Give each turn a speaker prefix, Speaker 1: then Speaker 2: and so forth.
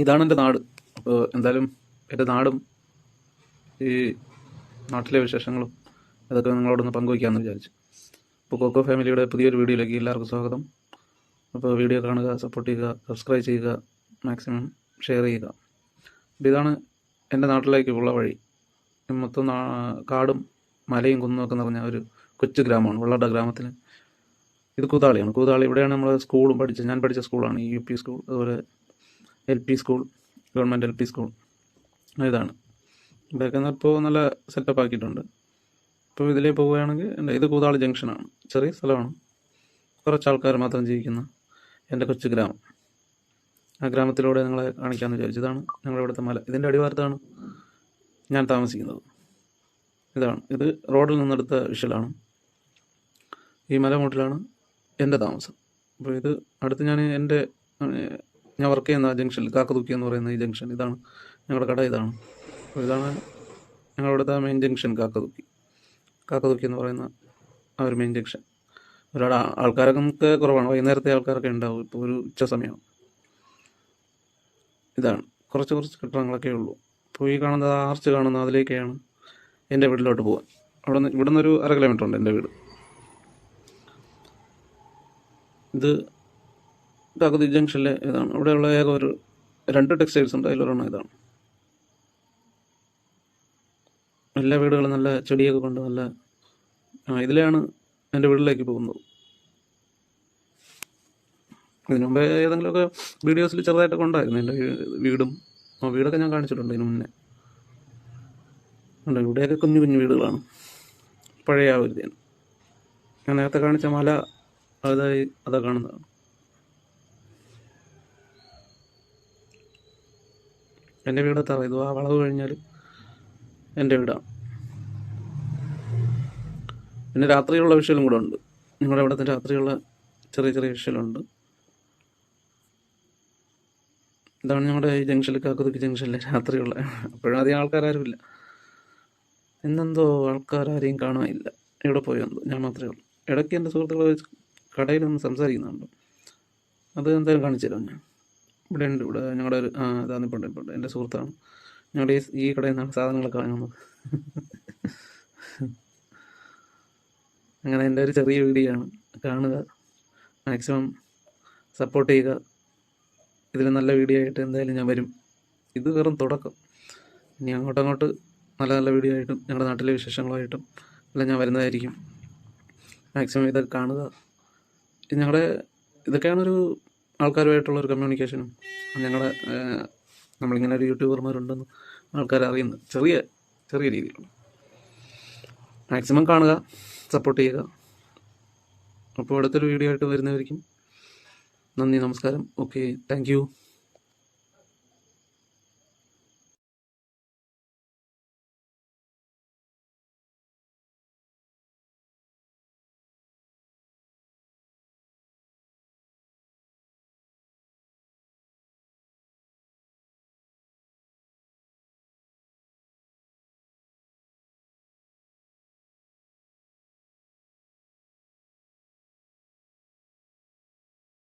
Speaker 1: ഇതാണ് എന്റെ നാട്. എന്തായാലും എന്റെ നാടും ഈ നാട്ടിലെ വിശേഷങ്ങളും അതൊക്കെ നിങ്ങളോടൊന്ന് പങ്കുവയ്ക്കാമെന്ന് വിചാരിച്ചു. അപ്പോൾ കൊക്കോ ഫാമിലിയുടെ പുതിയൊരു വീഡിയോയിലേക്ക് എല്ലാവർക്കും സ്വാഗതം. അപ്പോൾ വീഡിയോ കാണുക സപ്പോർട്ട് ചെയ്യുക സബ്സ്ക്രൈബ് ചെയ്യുക മാക്സിമം ഷെയർ ചെയ്യുക. അപ്പോൾ ഇതാണ് എന്റെ നാട്ടിലേക്കുള്ള വഴി. മൊത്തം കാടും മലയും കുന്നും ഒക്കെ നിറഞ്ഞ ഒരു കൊച്ചു ഗ്രാമമാണ് വെള്ളട ഗ്രാമത്തിന്. ഇത് കൂതാളിയാണ് കൂതാളി ഇവിടെയാണ് നമ്മൾ സ്കൂളും പഠിച്ചത്. ഞാൻ പഠിച്ച സ്കൂളാണ് യു പി സ്കൂൾ അതുപോലെ L P school government L P school ഇതാണ്. ഇവിടെയൊക്കെ ഇപ്പോൾ നല്ല സെറ്റപ്പ് ആക്കിയിട്ടുണ്ട്. ഇപ്പോൾ ഇതിലേ പോവുകയാണെങ്കിൽ ഇത് കൂതാളി ജംഗ്ഷനാണ് ചെറിയ സ്ഥലമാണ്. കുറച്ച് ആൾക്കാർ മാത്രം ജീവിക്കുന്ന എന്റെ കൊച്ചു ഗ്രാമം. ആ ഗ്രാമത്തിലൂടെ നിങ്ങളെ കാണിക്കാമെന്ന് വിചാരിച്ചു. ഇതാണ് ഞങ്ങളുടെ ഇവിടുത്തെ മല. ഇതിന്റെ അടിവാരത്താണ് ഞാൻ താമസിക്കുന്നത്. ഇതാണ്. ഇത് റോഡിൽ നിന്നെടുത്ത വിഷലാണ്. ഈ മലമൂട്ടിലാണ് എന്റെ താമസം. അപ്പോൾ ഇത് അടുത്ത് ഞാൻ എന്റെ ഞാൻ വർക്ക് ചെയ്യുന്ന ആ ജംഗ്ഷനിൽ കാക്കതുക്കി എന്ന് പറയുന്ന ഈ ജംഗ്ഷൻ ഇതാണ് ഞങ്ങളുടെ കട ഇതാണ്. ഇതാണ് ഞങ്ങളുടെ മെയിൻ ജംഗ്ഷൻ കാക്കതുക്കി. കാക്കതുക്കി എന്ന് പറയുന്ന ആ ഒരു മെയിൻ ജംഗ്ഷൻ ഒരാൾ ആൾക്കാരൊക്കെ നമുക്ക് കുറവാണ്. വൈകുന്നേരത്തെ ആൾക്കാരൊക്കെ ഉണ്ടാവും. ഇപ്പോൾ ഒരു ഉച്ച സമയമാണ് ഇതാണ്. കുറച്ച് കുറച്ച് കെട്ടിടങ്ങളൊക്കെ ഉള്ളൂ. അപ്പോൾ ഈ കാണുന്നത് ആർച്ച് കാണുന്ന അതിലേക്കാണ് എന്റെ വീട്ടിലോട്ട് പോകാൻ അവിടെ നിന്ന് ഇവിടെ നിന്നൊരു അര കിലോമീറ്റർ ഉണ്ട് എന്റെ വീട്. ഇത് കാക്കതി ജംഗ്ഷനിലെ ഇതാണ്. അവിടെയുള്ള ഏക ഒരു രണ്ട് ടെക്സ്റ്റൈൽസ് ഉണ്ട് അതിലൊരെണ്ണം ഇതാണ്. എല്ലാ വീടുകളും നല്ല ചെടിയൊക്കെ കൊണ്ട് നല്ല ആ ഇതിലെയാണ് എന്റെ വീട്ടിലേക്ക് പോകുന്നത്. ഇതിനു മുമ്പേ ഏതെങ്കിലുമൊക്കെ വീഡിയോസിൽ ചെറുതായിട്ടൊക്കെ ഉണ്ടായിരുന്നു എന്റെ വീടും. ആ വീടൊക്കെ ഞാൻ കാണിച്ചിട്ടുണ്ട് ഇതിനു മുന്നേ. ഉണ്ട് ഇവിടെയൊക്കെ കുഞ്ഞു കുഞ്ഞു വീടുകളാണ്. പഴയ ആ ഒരു ഞാൻ നേരത്തെ കാണിച്ച മല അതായി അതാ കാണുന്നതാണ്. എന്റെ വീട് തറ ഇത് ആ വളവ് കഴിഞ്ഞാൽ എന്റെ വീടാണ് പിന്നെ രാത്രിയുള്ള വിഷയം കൂടെ ഉണ്ട്. നിങ്ങളുടെ ഇവിടുത്തെ രാത്രിയുള്ള ചെറിയ ചെറിയ വിഷയമുണ്ട് ഇതാണ് ഞങ്ങളുടെ ഈ ജംഗ്ഷനിൽ കാക്കുതുക്കി ജംഗ്ഷനിലെ രാത്രിയുള്ള. അപ്പോഴും അധികം ആൾക്കാരാരുമില്ല എന്നെന്തോ ആൾക്കാരാരെയും കാണാനില്ല ഇവിടെ പോയി വന്നു. ഞാൻ മാത്രമേ ഉള്ളൂ. ഇടയ്ക്ക് എന്റെ സുഹൃത്തുക്കളെ കടയിലൊന്ന് സംസാരിക്കുന്നുണ്ട്. അത് എന്തായാലും കാണിച്ചു തരാം ഞാൻ. ഇവിടെ ഉണ്ട് ഇവിടെ ഞങ്ങളുടെ ഒരു ആ ഇതാണ് ഇപ്പോൾ ഇപ്പോൾ എന്റെ സുഹൃത്താണ്. ഞങ്ങളുടെ ഈ കടയിൽ നിന്നാണ് സാധനങ്ങളൊക്കെ വാങ്ങുന്നത്. അങ്ങനെ എന്റെ ഒരു ചെറിയ വീഡിയോ ആണ് കാണുക മാക്സിമം സപ്പോർട്ട് ചെയ്യുക. ഇതിൽ നല്ല വീഡിയോ ആയിട്ട് എന്തായാലും ഞാൻ വരും. ഇത് വെറും തുടക്കം. ഇനി അങ്ങോട്ടങ്ങോട്ട് നല്ല നല്ല വീഡിയോ ആയിട്ടും ഞങ്ങളുടെ നാട്ടിലെ വിശേഷങ്ങളായിട്ടും എല്ലാം ഞാൻ വരുന്നതായിരിക്കും. മാക്സിമം ഇതൊക്കെ കാണുക. ഞങ്ങളുടെ ഇതൊക്കെയാണ് ഒരു ആൾക്കാരുമായിട്ടുള്ള ഒരു കമ്മ്യൂണിക്കേഷനും ഞങ്ങളുടെ ഏഹ്, നമ്മളിങ്ങനെ ഒരു യൂട്യൂബർമാരുണ്ടെന്ന് ആൾക്കാർ അറിയുന്നത് ചെറിയ ചെറിയ രീതിയിലുള്ള. മാക്സിമം കാണുക സപ്പോർട്ട് ചെയ്യുക. അപ്പോൾ അടുത്തൊരു വീഡിയോ ആയിട്ട് വരുന്നവർക്കും നന്ദി നമസ്കാരം. Okay thank